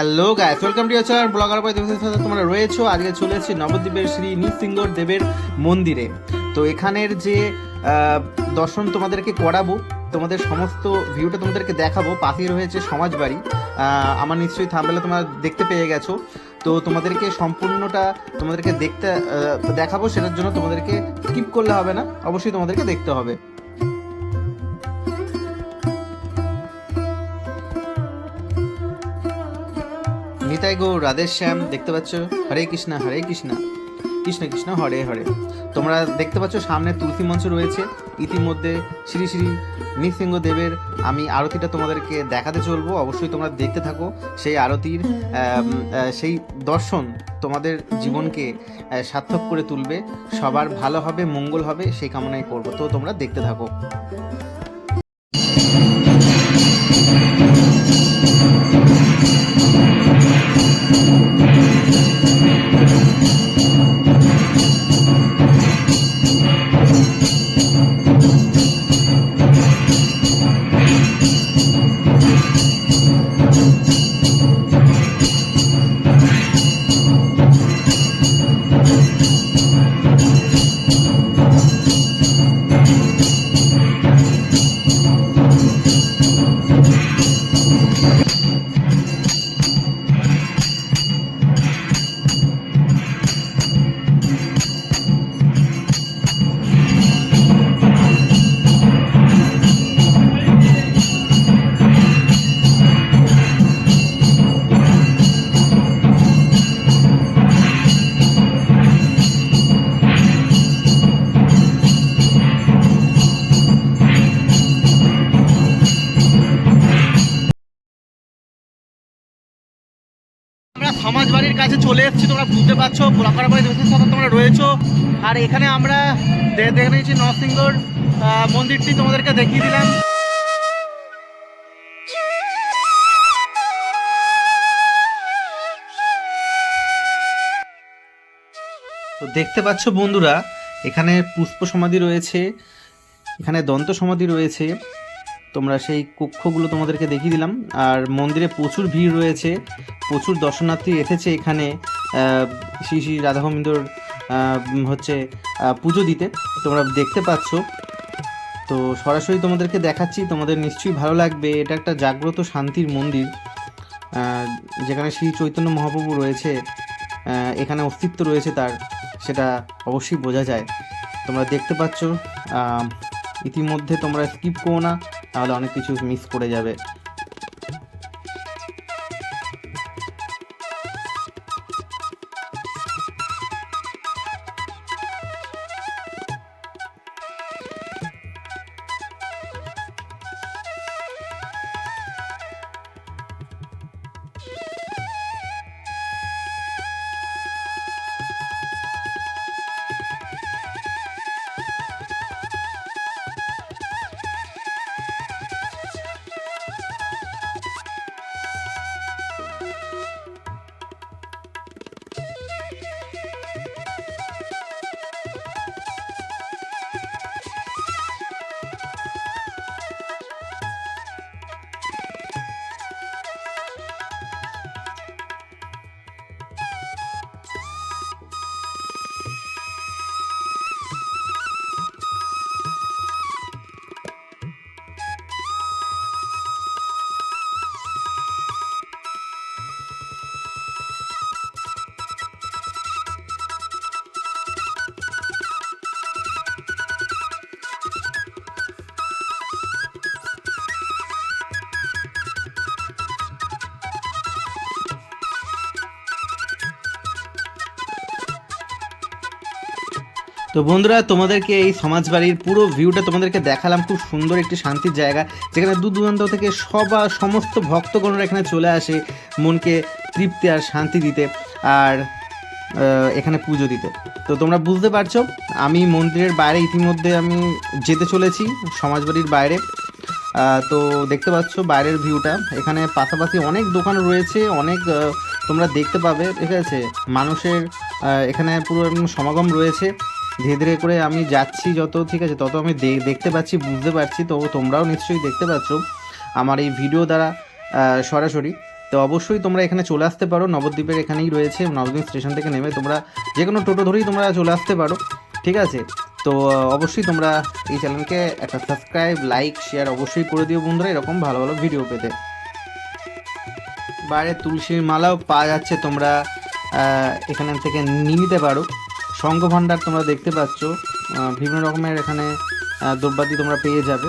Hello guys welcome to channel blogger boy দেবের সাথে তোমরা রয়েছো। আজকে চলে এসেছি নবদ্বীপের শ্রী নৃসিংহ দেবের মন্দিরে। তো এখানের যে দর্শন তোমাদেরকে করাবো তোমাদের সমস্ত ভিউটা তোমাদেরকে দেখাবো। পাশেই রয়েছে সমাজবাড়ি আহ, আমার নিশ্চয়ই থামবেলে তোমরা দেখতে পেয়ে গেছো। তো তোমাদেরকে সম্পূর্ণটা তোমাদেরকে দেখতে দেখাবো। সেটার জন্য তোমাদেরকে স্কিপ করলে হবে না। অবশ্যই তোমাদেরকে দেখতে হবে। নিতাই গো রাধেশ্যাম দেখতে পাচ্ছ? হরে কৃষ্ণা হরে কৃষ্ণা। কৃষ্ণ কৃষ্ণ, হরে হরে। তোমরা দেখতে পাচ্ছ সামনে তুলসী মঞ্চ রয়েছে। ইতিমধ্যে শ্রী শ্রী নৃসিংহ দেবের আমি আরতিটা তোমাদেরকে দেখাতে চলবো। অবশ্যই তোমরা দেখতে থাকো সেই আরতির সেই দর্শন তোমাদের জীবনকে সার্থক করে তুলবে। সবার ভালো হবে, মঙ্গল হবে, সেই কামনাই করব। তো তোমরা দেখতে থাকো। সমাজ বাড়ির কাছে চলে এসেছি, তোমরা বুঝতে পারছ গোলাপাড়া বাড়ি সাথে তোমরা রয়েছো। আর এখানে আমরা দেখে নিয়েছি নরসিংহর মন্দিরটি, তোমাদেরকে দেখিয়ে দিলাম। তো দেখতে পাচ্ছ বন্ধুরা, এখানে পুষ্প সমাধি রয়েছে, এখানে দন্ত সমাধি রয়েছে। তোমরা সেই কক্ষগুলো তোমাদেরকে দেখিয়ে দিলাম। আর মন্দিরে প্রচুর ভিড় রয়েছে। প্রচুর দর্শনার্থী এসেছে এখানে শ্রী শ্রী রাধা গোবিন্দর আহ, হচ্ছে পুজো দিতে। তোমরা দেখতে পাচ্ছ। তো সরাসরি তোমাদেরকে দেখাচ্ছি তোমাদের নিশ্চয়ই ভালো লাগবে। এটা একটা জাগ্রত শান্তির মন্দির যেখানে শ্রী চৈতন্য মহাপ্রভু রয়েছে এখানে অস্তিত্ব রয়েছে তার সেটা অবশ্যই বোঝা যায়। তোমরা দেখতে পাচ্ছ ইতিমধ্যে তোমরা স্কিপ করো না তাহলে অনেক কিছু মিস করে যাবে। তো বন্ধুরা তোমাদেরকে এই সমাজ বাড়ির পুরো ভিউটা তোমাদেরকে দেখালাম। খুব সুন্দর একটি শান্তির জায়গা যেখানে দূর দূরান্ত থেকে সবা সমস্ত ভক্তগণরা এখানে চলে আসে মনকে তৃপ্তি আর শান্তি দিতে আর এখানে পুজো দিতে। তো তোমরা বুঝতে পারছ আমি মন্দিরের বাইরে ইতিমধ্যে আমি যেতে চলেছি সমাজবাড়ির বাইরে। আহ, তো দেখতে পাচ্ছ বাইরের ভিউটা এখানে পাশাপাশি অনেক দোকান রয়েছে অনেক তোমরা দেখতে পাবে ঠিক আছে? মানুষের এখানে পুরো সমাগম রয়েছে। ধীরে ধীরে করে আমি যাচ্ছি, যত ঠিক আছে, তত আমি দেখতে পাচ্ছি, বুঝতে পারছি, তো তোমরাও নিশ্চয়ই দেখতে পাচ্ছ আমার এই ভিডিও দ্বারা সরাসরি। তো অবশ্যই তোমরা এখানে চলে আসতে পারো, নবদ্বীপের এখানেই রয়েছে নবদ্বীপ স্টেশন থেকে নেমে তোমরা যে কোনো টোটো ধরেই তোমরা চলে আসতে পারো, ঠিক আছে? তো অবশ্যই তোমরা এই চ্যানেলকে একটা সাবস্ক্রাইব লাইক শেয়ার অবশ্যই করে দিও বন্ধুরা, এরকম ভালো ভালো ভিডিও পেতে। বাইরে তুলসীর মালাও পাওয়া যাচ্ছে তোমরা এখান থেকে নিয়ে নিতে পারো। শঙ্খ ভাণ্ডার তোমরা দেখতে পাচ্ছ। বিভিন্ন রকমের এখানে দ্রব্যাদি তোমরা পেয়ে যাবে।